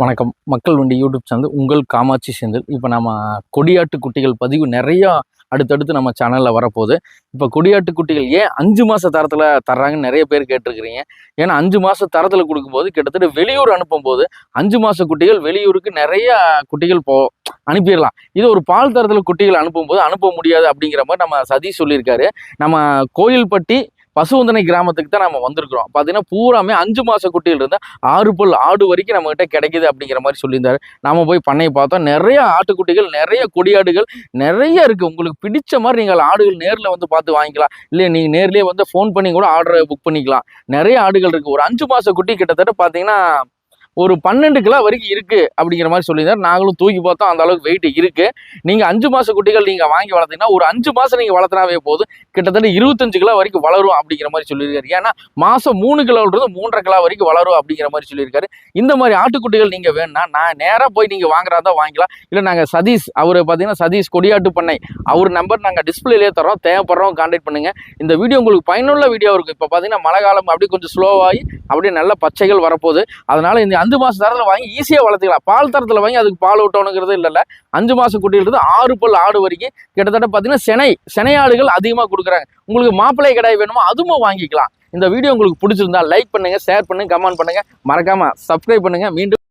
வணக்கம். மக்கள் வண்டி யூடியூப் சேனல் உங்கள் காமாட்சி செந்தில். இப்போ நம்ம கொடியாட்டு குட்டிகள் பதிவு நிறையா அடுத்தடுத்து நம்ம சேனலில் வரப்போகுது. இப்போ கொடியாட்டு குட்டிகள் ஏன் அஞ்சு மாத தரத்தில் தர்றாங்கன்னு நிறைய பேர் கேட்டிருக்கிறீங்க. ஏன்னா அஞ்சு மாத தரத்தில் கொடுக்கும்போது கிட்டத்தட்ட வெளியூர் அனுப்பும்போது அஞ்சு மாத குட்டிகள் வெளியூருக்கு நிறைய குட்டிகள் போ அனுப்பிடலாம். இது ஒரு பால் தரத்தில் குட்டிகள் அனுப்பும்போது அனுப்ப முடியாது அப்படிங்கிற மாதிரி நம்ம சதி சொல்லியிருக்காரு. நம்ம கோயில்பட்டி பசுவந்தனை கிராமத்துக்கு தான் நம்ம வந்திருக்கிறோம். பார்த்தீங்கன்னா பூராமே அஞ்சு மாத குட்டியிலிருந்து ஆறு பல் ஆடு வரைக்கும் நம்மகிட்ட கிடைக்குது அப்படிங்கிற மாதிரி சொல்லியிருந்தாரு. நம்ம போய் பண்ணையை பார்த்தோம். நிறைய ஆட்டுக்குட்டிகள் நிறைய கொடியாடுகள் நிறைய இருக்குது உங்களுக்கு பிடிச்ச மாதிரி நீங்கள் ஆடுகள் நேரில் வந்து பார்த்து வாங்கிக்கலாம். இல்லை நீங்கள் நேரிலே வந்து ஃபோன் பண்ணி கூட ஆர்டரை புக் பண்ணிக்கலாம். நிறைய ஆடுகள் இருக்குது ஒரு அஞ்சு மாத குட்டி கிட்டத்தட்ட பார்த்தீங்கன்னா ஒரு பன்னெண்டு கிலோ வரைக்கும் இருக்குது அப்படிங்கிற மாதிரி சொல்லியிருந்தார். நாங்களும் தூக்கி பார்த்தோம். அந்த அளவுக்கு வெயிட் இருக்குது நீங்கள் அஞ்சு மாத குட்டிகள் நீங்கள் வாங்கி வளர்த்தீங்கன்னா ஒரு அஞ்சு மாதம் நீங்கள் வளர்த்தினாவே போதும். கிட்டத்தட்ட இருபத்தஞ்சு கிலோ வரைக்கும் வளரும் அப்படிங்கிற மாதிரி சொல்லியிருக்காரு. ஏன்னா மாதம் மூணு கிலோன்றது மூன்றரை கிலோ வரைக்கும் வளரும் அப்படிங்கிற மாதிரி சொல்லியிருக்காரு. இந்த மாதிரி ஆட்டுக்குட்டிகள் நீங்கள் வேணும்னா நான் நேராக போய் நீங்கள் வாங்குறதா வாங்கிக்கலாம். இல்லை நாங்கள் சதீஷ் அவர் பார்த்தீங்கன்னா சதீஷ் கொடியாட்டு பண்ணை. அவர் நம்பர் நாங்கள் டிஸ்பிளேலயே தரோம் தேவைப்படுறோம் கான்டாக்ட் பண்ணுங்க. இந்த வீடியோ உங்களுக்கு பயனுள்ள வீடியோ இருக்கும். இப்போ பார்த்தீங்கன்னா மழை காலம் அப்படியே கொஞ்சம் ஸ்லோவாகி அப்படியே நல்ல பச்சைகள் வரப்போகுது. அதனால் இந்த அஞ்சு மாதம் தரத்தில் வாங்கி ஈஸியாக வளர்த்துக்கலாம். பால் தரத்தில் வாங்கி அதுக்கு பால் ஊட்டணுங்கிறது இல்லைல்ல. அஞ்சு மாதம் குட்டியில் இருந்து ஆறு பல் ஆடு வரைக்கும் கிட்டத்தட்ட பாத்தீங்கன்னா செனை செனை ஆடுகள் அதிகமா கொடுக்குறாங்க. உங்களுக்கு மாப்பிள்ளை கடாய் வேணுமோ அதுவும் வாங்கிக்கலாம். இந்த வீடியோ உங்களுக்கு பிடிச்சிருந்தா லைக் பண்ணுங்க ஷேர் பண்ணுங்க கமெண்ட் பண்ணுங்க. மறக்காம சப்ஸ்கிரைப் பண்ணுங்க. மீண்டும்